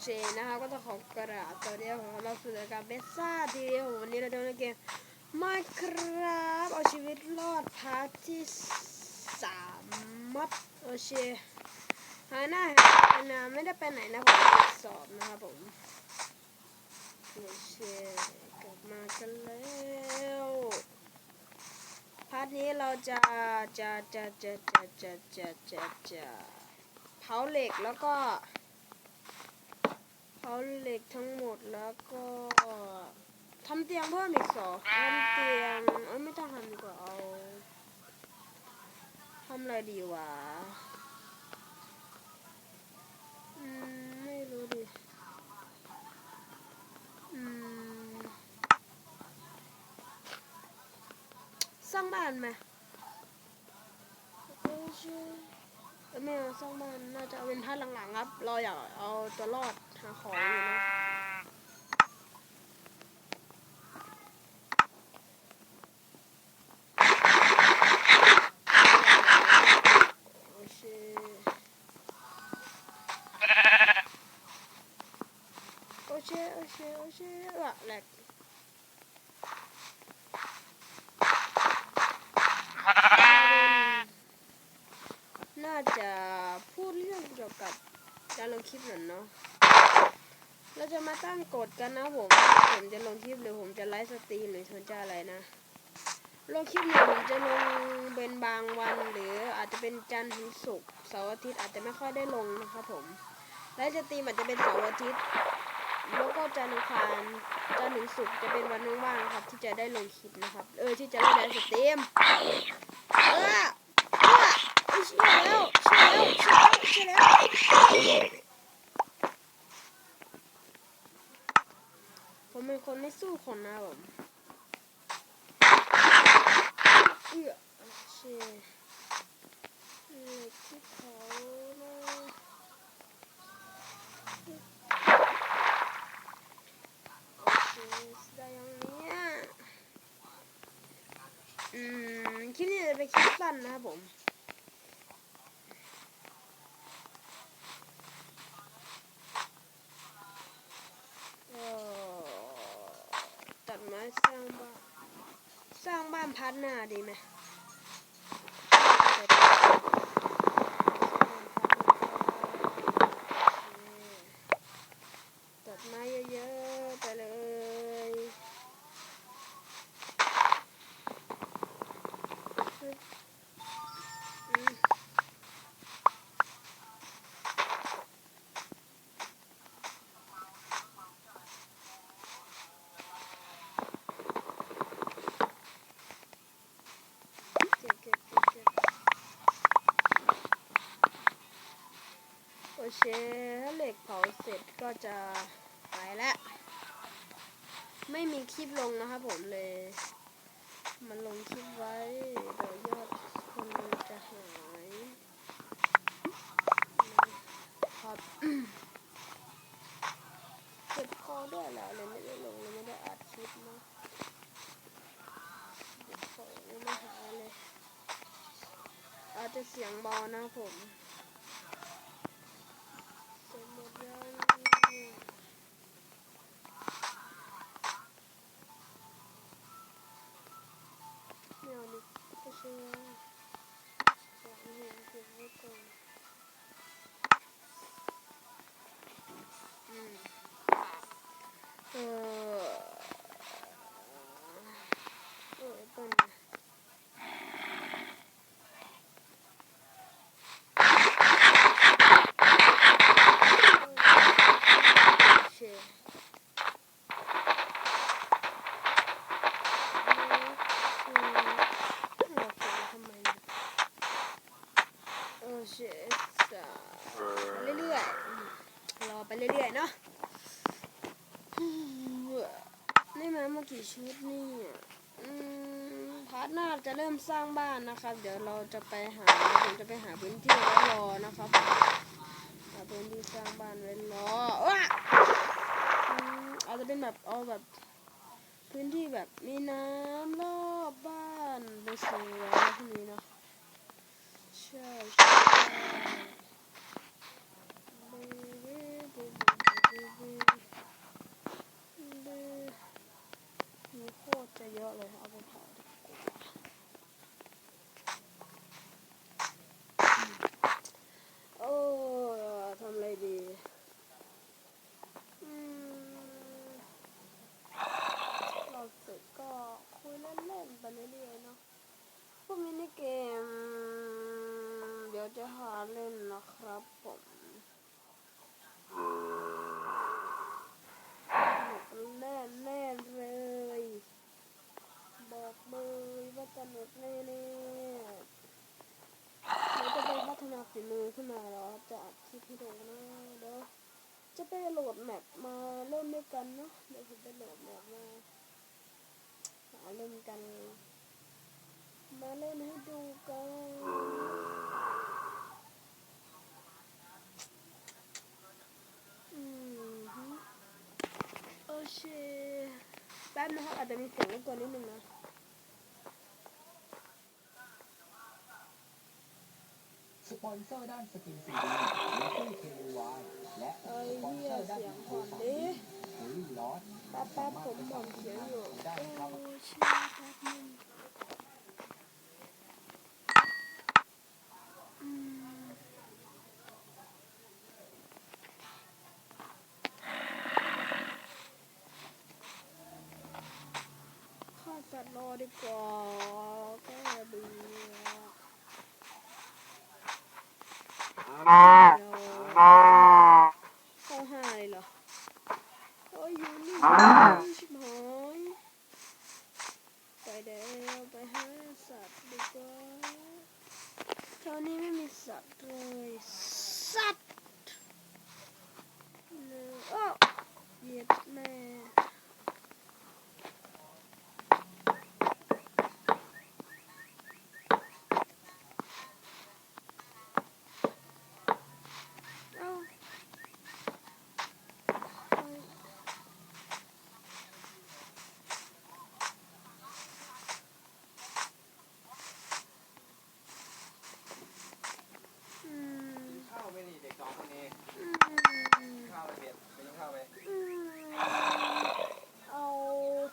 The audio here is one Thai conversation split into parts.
เคนะคะก็ต้องขอกราบสวัสดีของเราสู่รายการเบสซ่าทีเดียววันนี้เราจะเล่นเกมมาครับเอาชีวิตรอดพาร์ทที่สามมับโอเคหาหน้าหาหน้าไม่ได้ไปไหนนะผมสอบนะครับผมโอเคกลับมากันแล้วพาร์ทนี้เราจะจะจะจะจะจะจะจะจะเผาเหล็กแล้วก็ เอาเหล็กทั้งหมดแล้วก็ทำเตียงเพิ่มอีกสองทำเตียงเอ้ยไม่ต้องทำดีกว่าเอาทำอะไรดีวะอืมไม่รู้ดิอืมสร้างบ้านไหมเออใช่อไม่เอาสร้างบ้านน่าจะเอาเป็นท่าหลังๆครับ เราอยากเอาตัวรอด หาของอยู่นะโอเคโอเคโอเคโอเคอะแหลกน่าจะพูดเรื่องเกี่ยวกับการลงคลิปหน่อยเนาะ เราจะมาตั้งกฎกันนะผมผมจะลงคลิปหรือผมจะไลฟ์สตรีมหรือผมจะอะไรนะลงคลิปเนี่ยผมจะลงเป็นบางวัน หรืออาจจะเป็นจันทร์ถึงศุกร์เสาร์อาทิตย์อาจจะไม่ค่อยได้ลงนะครับผมไลฟ์สตรีมอาจจะเป็นเสาร์อาทิตย์แล้วก็จันทร์อังคารจันทร์ถึงศุกร์จะเป็นวันว่างๆครับ ที่จะได้ลงคลิปนะครับ เออที่จะเล่นไลฟ์สตรีมเออเออเอ้ยเชื่อแล้วเชื่อแล้วเชื่อแล้วเชื่อแล้ว ผมเป็นคนไม่สู้คนนะผมเอือโอเคเหล็กที่เขานะโอเคได้ยังเนี้ยอืมคลิปนี้จะเป็นคลิปสั้นนะครับผม ก็ตัดไม้สร้างบ้าน ความพัดหน้าดีไหม เคถ้าเหล็กเผาเสร็จก็จะไปแล้ว ไม่มีคลิปลงนะครับผมเลย มันลงคลิปไว้เดี๋ยวยอดคนดูจะหายครับเจ็บคอด้วยแหละเลยไม่ได้ลงเลยไม่ได้อัดคลิปนะเจ็บคอยังไม่หายเลยอาจจะเสียงเบานะผม กี่ชุดนี่อืมพาร์ทหน้าจะเริ่มสร้างบ้านนะครับ เดี๋ยวเราจะไปหาผมจะไปหาพื้นที่ไว้รอนะครับหาพื้นที่สร้างบ้านไว้รอว้าอาจจะเป็นแบบเอาแบบ พื้นที่แบบมีน้ำรอบบ้านไปสวยพวกนี้เนาะใช่ใช่ จะหาเล่นนะครับผมแน่แน่เลย บอกเลยว่าสนุกแน่ๆเราจะไปพัฒนาฝีมือขึ้นมาแล้วจะอัดคลิปให้ดูนะเดี๋ยวจะไปโหลดแมปมาเล่นด้วยกันเนาะเดี๋ยวผมไปโหลดแมปมาหาเล่นกัน มาเล่นให้ดูกัน อืมฮึโอ เคแป๊บนะครับอาจจะมีเสียงรบกวนนิดนึงนะสปอนเซอร์ด้านสกินซีดีและตู้เควายและเอ้ยสปอนเฮีเซยอร์ด้านเสียงสินก่ค้าอนสาดิมีหรือลอสแป๊บแป๊บผมผมเสียงอยู่ได้โอ้ครับเชี่ยแป๊บนึงอืม ข้าสัตว์รอดีกว่าแก้เบื่อเดี๋ยวเข้าห้าเลยเหรอโอ้ยอยู่นี่ชิบหายไปเดี๋ยวไปหาสัตว์ดีกว่าแถวนี้ไม่มีสัตว์เลย สัตว์เนอะโอ้เหยียดแม่เอ้าเอ้ยอืม ข้าวไปนี่เด็กสองคนนี้ อืม ข้าวไปเบ็ดไปกินข้าวไป อืมเอา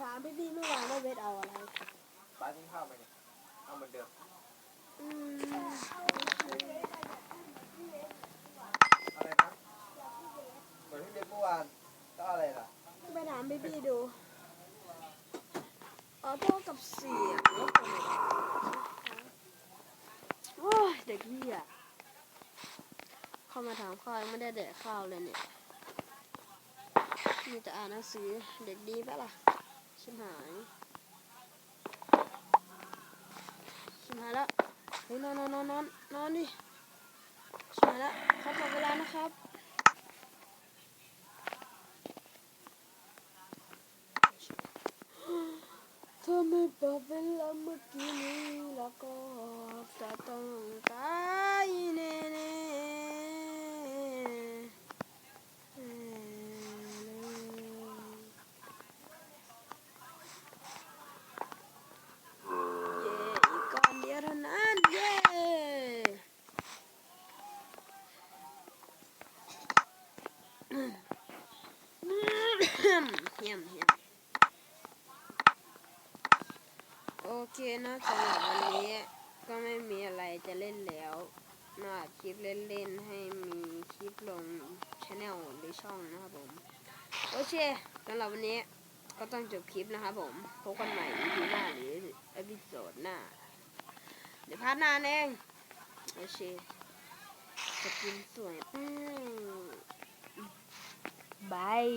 ถามพี่พี่เมื่อวานว่าเวทเอาอะไร ป้ากินข้าวไปนี่เอาเหมือนเดิมอะไรนะเหมือนพี่เบ็ดเมื่อวานก็อะไรล่ะไปถามพี่พี่ดูออโต้กับเสียงแล้วกันโอ้ยเด็กเหี้ยเข้ามาถามข้าวยังไม่ได้แดกข้าวเลยเนี่ยมีแต่อ่านหนังสือเด็กดีปะล่ะชิมหาย ชิม หายแล้วเฮ้ยนอนนอนนอนนอนนอนดิชิมหายแล้วครับหมดเวลานะครับถ้าไม่บอกเวลาเมื่อกี้นี้แล้วก็จะต้องตายแน่ๆเอ่อเย้อีกก้อนเดียวเท่านั้น เย้ เยี่ยมเยี่ยมโอเคนะสำหรับวันนี้ก็ไม่มีอะไรจะเล่นแล้วมาอัดคลิปเล่นๆให้มีคลิปลงช anel หรือช่องนะครับผม โอเคสำหรับวันนี้ก็ต้องจบคลิปนะครับผมพบกันใหม่ EP หน้าหรือเอพิโซดหน้า เดี๋ยวพาร์ทหน้าเองโอเคสกินสวยอืมบาย